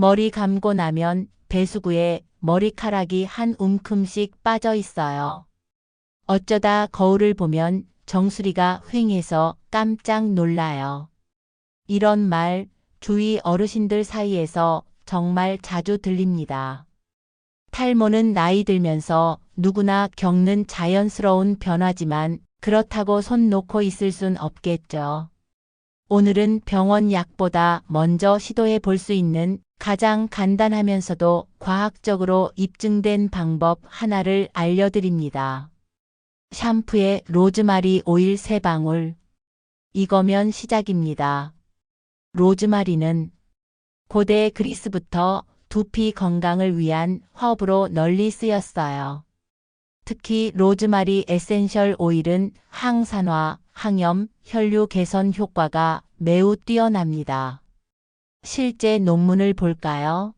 머리 감고 나면 배수구에 머리카락이 한 움큼씩 빠져 있어요. 어쩌다 거울을 보면 정수리가 휑해서 깜짝 놀라요. 이런 말 주위 어르신들 사이에서 정말 자주 들립니다. 탈모는 나이 들면서 누구나 겪는 자연스러운 변화지만 그렇다고 손 놓고 있을 순 없겠죠. 오늘은 병원 약보다 먼저 시도해 볼 수 있는 가장 간단하면서도 과학적으로 입증된 방법 하나를 알려드립니다. 샴푸에 로즈마리 오일 3방울. 이거면 시작입니다. 로즈마리는 고대 그리스부터 두피 건강을 위한 허브로 널리 쓰였어요. 특히 로즈마리 에센셜 오일은 항산화, 항염, 혈류 개선 효과가 매우 뛰어납니다. 실제 논문을 볼까요?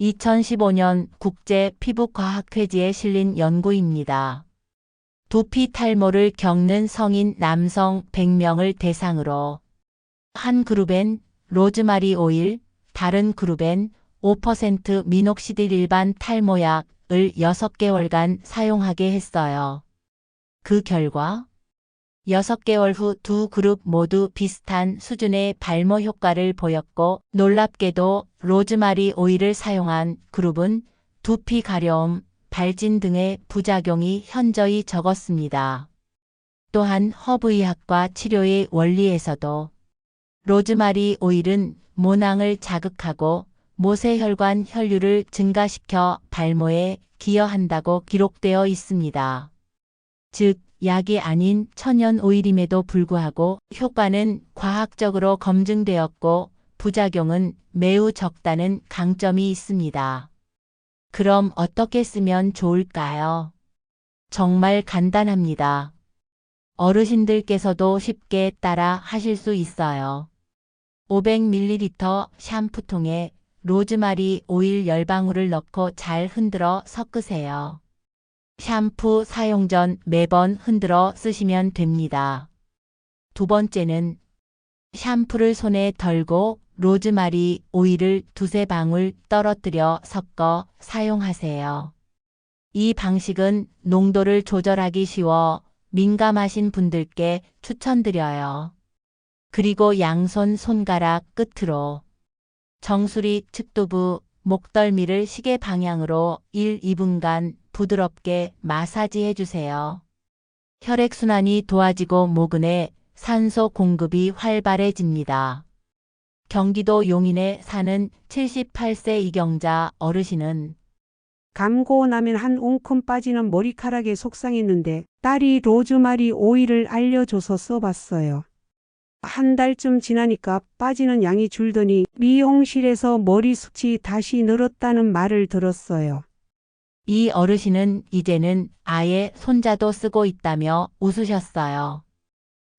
2015년 국제 피부과학회지에 실린 연구입니다. 두피 탈모를 겪는 성인 남성 100명을 대상으로 한 그룹엔 로즈마리 오일, 다른 그룹엔 5% 미녹시딜 일반 탈모약을 6개월간 사용하게 했어요. 그 결과 6개월 후 두 그룹 모두 비슷한 수준의 발모 효과를 보였고 놀랍게도 로즈마리 오일을 사용한 그룹은 두피 가려움, 발진 등의 부작용이 현저히 적었습니다. 또한 허브의학과 치료의 원리에서도 로즈마리 오일은 모낭을 자극하고 모세혈관 혈류를 증가시켜 발모에 기여한다고 기록되어 있습니다. 즉, 약이 아닌 천연 오일임에도 불구하고 효과는 과학적으로 검증되었고 부작용은 매우 적다는 강점이 있습니다. 그럼 어떻게 쓰면 좋을까요? 정말 간단합니다. 어르신들께서도 쉽게 따라 하실 수 있어요. 500ml 샴푸통에 로즈마리 오일 10방울을 넣고 잘 흔들어 섞으세요. 샴푸 사용 전 매번 흔들어 쓰시면 됩니다. 두 번째는 샴푸를 손에 덜고 로즈마리 오일을 두세 방울 떨어뜨려 섞어 사용하세요. 이 방식은 농도를 조절하기 쉬워 민감하신 분들께 추천드려요. 그리고 양손 손가락 끝으로 정수리 측두부 목덜미를 시계 방향으로 1, 2분간 부드럽게 마사지해 주세요. 혈액순환이 도와지고 모근에 산소 공급이 활발해집니다. 경기도 용인에 사는 78세 이경자 어르신은 감고 나면 한 웅큼 빠지는 머리카락에 속상했는데 딸이 로즈마리 오일을 알려줘서 써봤어요. 한 달쯤 지나니까 빠지는 양이 줄더니 미용실에서 머리 숱이 다시 늘었다는 말을 들었어요. 이 어르신은 이제는 아예 손자도 쓰고 있다며 웃으셨어요.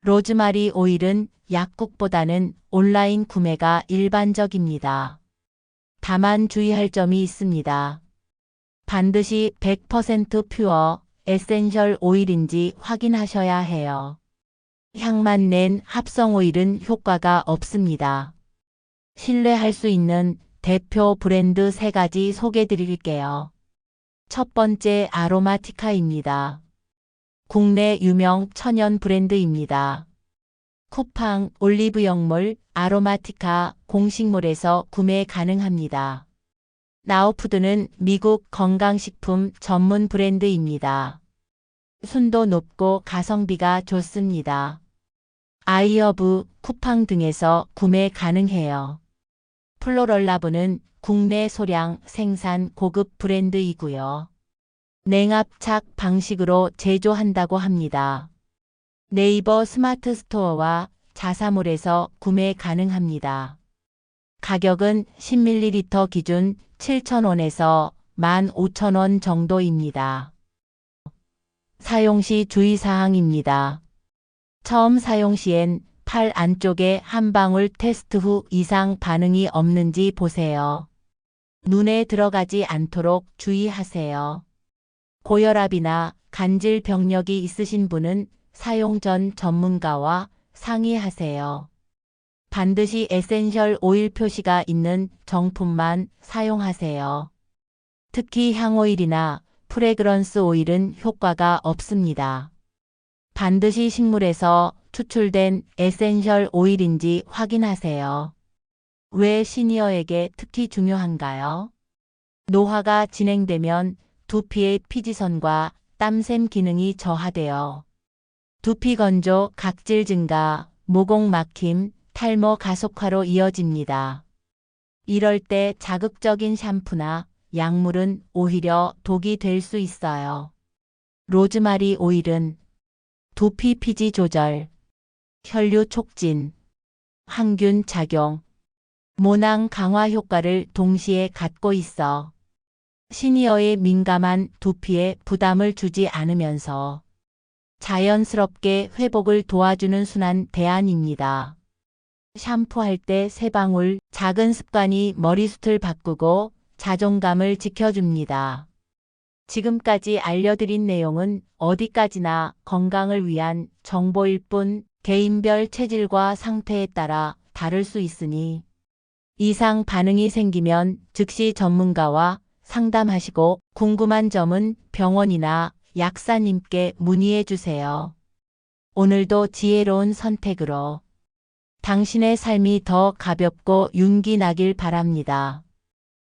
로즈마리 오일은 약국보다는 온라인 구매가 일반적입니다. 다만 주의할 점이 있습니다. 반드시 100% 퓨어 에센셜 오일인지 확인하셔야 해요. 향만 낸 합성 오일은 효과가 없습니다. 신뢰할 수 있는 대표 브랜드 세 가지 소개 드릴게요. 첫 번째 아로마티카입니다. 국내 유명 천연 브랜드입니다. 쿠팡 올리브영몰 아로마티카 공식몰에서 구매 가능합니다. 나우푸드는 미국 건강식품 전문 브랜드입니다. 순도 높고 가성비가 좋습니다. 아이어브, 쿠팡 등에서 구매 가능해요. 플로럴라브는 국내 소량 생산 고급 브랜드이고요. 냉압착 방식으로 제조한다고 합니다. 네이버 스마트 스토어와 자사몰에서 구매 가능합니다. 가격은 10ml 기준 7,000원에서 15,000원 정도입니다. 사용 시 주의사항입니다. 처음 사용 시엔 팔 안쪽에 한 방울 테스트 후 이상 반응이 없는지 보세요. 눈에 들어가지 않도록 주의하세요. 고혈압이나 간질 병력이 있으신 분은 사용 전 전문가와 상의하세요. 반드시 에센셜 오일 표시가 있는 정품만 사용하세요. 특히 향오일이나 프레그런스 오일은 효과가 없습니다. 반드시 식물에서 추출된 에센셜 오일인지 확인하세요. 왜 시니어에게 특히 중요한가요? 노화가 진행되면 두피의 피지선과 땀샘 기능이 저하되어 두피 건조, 각질 증가, 모공 막힘, 탈모 가속화로 이어집니다. 이럴 때 자극적인 샴푸나 약물은 오히려 독이 될 수 있어요. 로즈마리 오일은 두피 피지 조절, 혈류 촉진, 항균 작용, 모낭 강화 효과를 동시에 갖고 있어 시니어의 민감한 두피에 부담을 주지 않으면서 자연스럽게 회복을 도와주는 순한 대안입니다. 샴푸할 때 세 방울 작은 습관이 머리숱을 바꾸고 자존감을 지켜줍니다. 지금까지 알려드린 내용은 어디까지나 건강을 위한 정보일 뿐 개인별 체질과 상태에 따라 다를 수 있으니 이상 반응이 생기면 즉시 전문가와 상담하시고 궁금한 점은 병원이나 약사님께 문의해 주세요. 오늘도 지혜로운 선택으로 당신의 삶이 더 가볍고 윤기 나길 바랍니다.